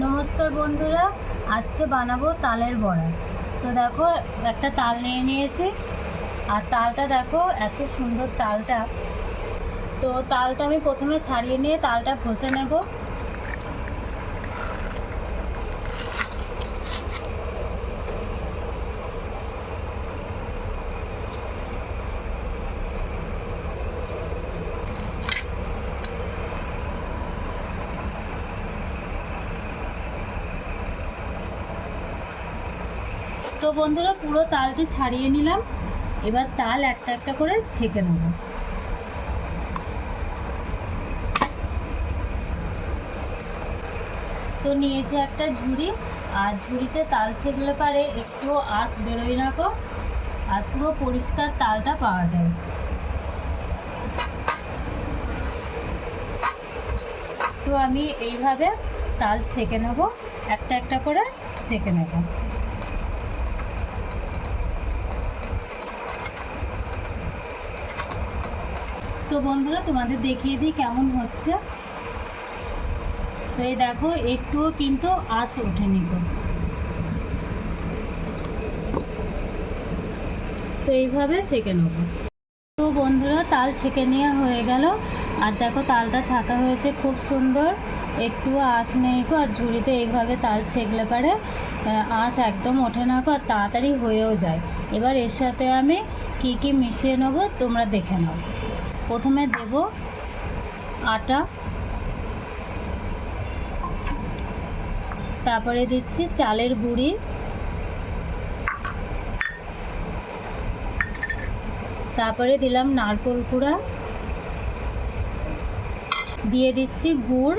নমস্কার বন্ধুরা, আজকে বানাবো তালের বড়া। তো দেখো, একটা তাল নিয়ে নিয়েছি, আর তালটা দেখো, এত সুন্দর তালটা। তো তালটা আমি প্রথমে ছাড়িয়ে নিয়ে তালটা ঘষে নেব। তো বন্ধুরা, পুরো তালটি ছাড়িয়ে নিলাম। এবার তাল একটা একটা করে ছেঁকে নেব। তো নিয়েছি একটা ঝুড়ি, আর ঝুড়িতে তাল ছেঁকলে পারে একটু আঁশ বেরোয় না গো, আর পুরো পরিষ্কার তালটা পাওয়া যায়। তো আমি এইভাবে তাল ছেঁকে নেব, একটা একটা করে ছেঁকে নেব। তো বন্ধুরা, তোমাদের দেখিয়ে দিই কেমন হচ্ছে। তো এই দেখো, একটুও কিন্তু আশ ওঠেনি গো। তো এইভাবে সেঁকে নেব। তো বন্ধুরা, তাল ছেঁকে নেওয়া হয়ে গেল। আর দেখো, তালটা ছাঁকা হয়েছে খুব সুন্দর। একটুও আঁশ নেই গো, আর ঝুড়িতে এইভাবে তাল ছেঁকলে পারে আঁশ একদম ওঠে না গো, আর তাড়াতাড়ি হয়েও যায়। এবার এর সাথে আমি কি কি মিশিয়ে নেব, তোমরা দেখে নাও। প্রথমে দেব আটা। তারপরে দিচ্ছি চালের গুঁড়ি। তারপরে দিলাম নারকল কুড়া দিয়ে দিচ্ছি গুড়।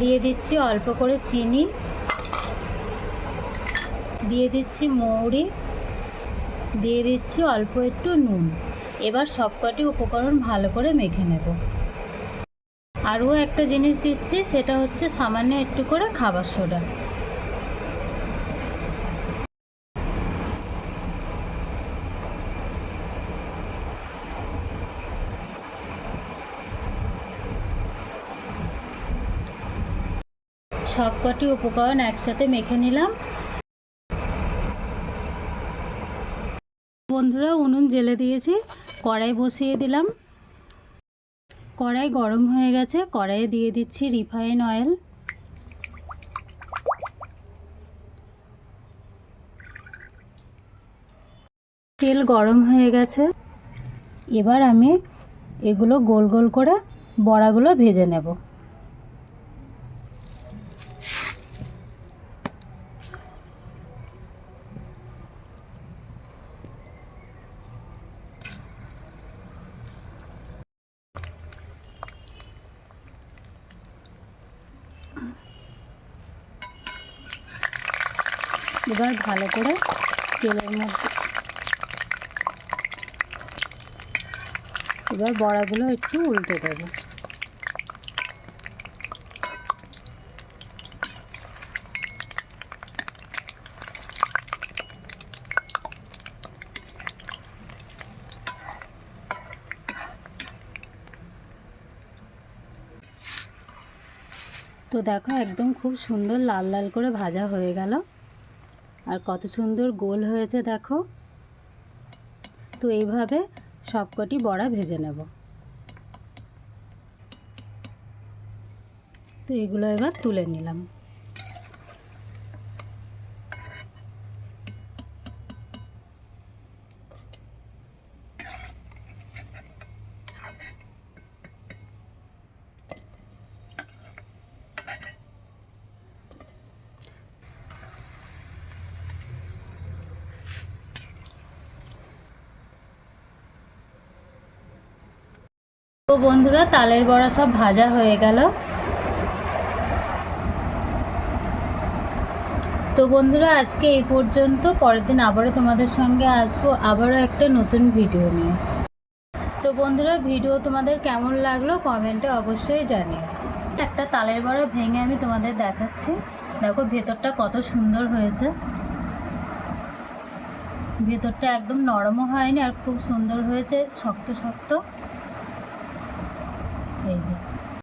দিয়ে দিচ্ছি অল্প করে চিনি। দিয়ে দিচ্ছি মৌরি। দিয়ে দিচ্ছি অল্প একটু নুন। এবার সবকটি উপকরণ ভালো করে মেখে নেব। আরও একটা জিনিস দিচ্ছি, সেটা হচ্ছে সামান্য একটু করে খাবার সোডা। সবকটি উপকরণ একসাথে মেখে নিলাম। বন্ধুরা, উনুন জেলে দিয়েছি, কড়াই বসিয়ে দিলাম। কড়াই গরম হয়ে গেছে, কড়াইয়ে দিয়ে দিচ্ছি রিফাইন অয়েল। তেল গরম হয়ে গেছে। এবার আমি এগুলো গোল গোল করে বড়াগুলো ভেজে নেব। এবার ভালো করে তেলের মধ্যে এবার বড়াগুলো একটু উল্টে দেবো। তো দেখো একদম খুব সুন্দর লাল লাল করে ভাজা হয়ে গেল। আর কত সুন্দর গোল হয়েছে দেখো। তো এইভাবে সবকটি বড়া ভেজে নেব। তো এগুলো এবার তুলে নিলাম। তো বন্ধুরা, তালের বড়া সব ভাজা হয়ে গেল। তো বন্ধুরা, আজকে এই পর্যন্ত। পরের দিন আবারও তোমাদের সঙ্গে আসব, আবারও একটা নতুন ভিডিও নিয়ে। তো বন্ধুরা, ভিডিও তোমাদের কেমন লাগল কমেন্টে অবশ্যই জানিও। একটা তালের বড়া ভেঙে আমি তোমাদের দেখাচ্ছি। দেখো, ভেতরটা কত সুন্দর হয়েছে। ভেতরটা একদম নরমও হয়নি আর খুব সুন্দর হয়েছে, শক্ত শক্ত। এই যে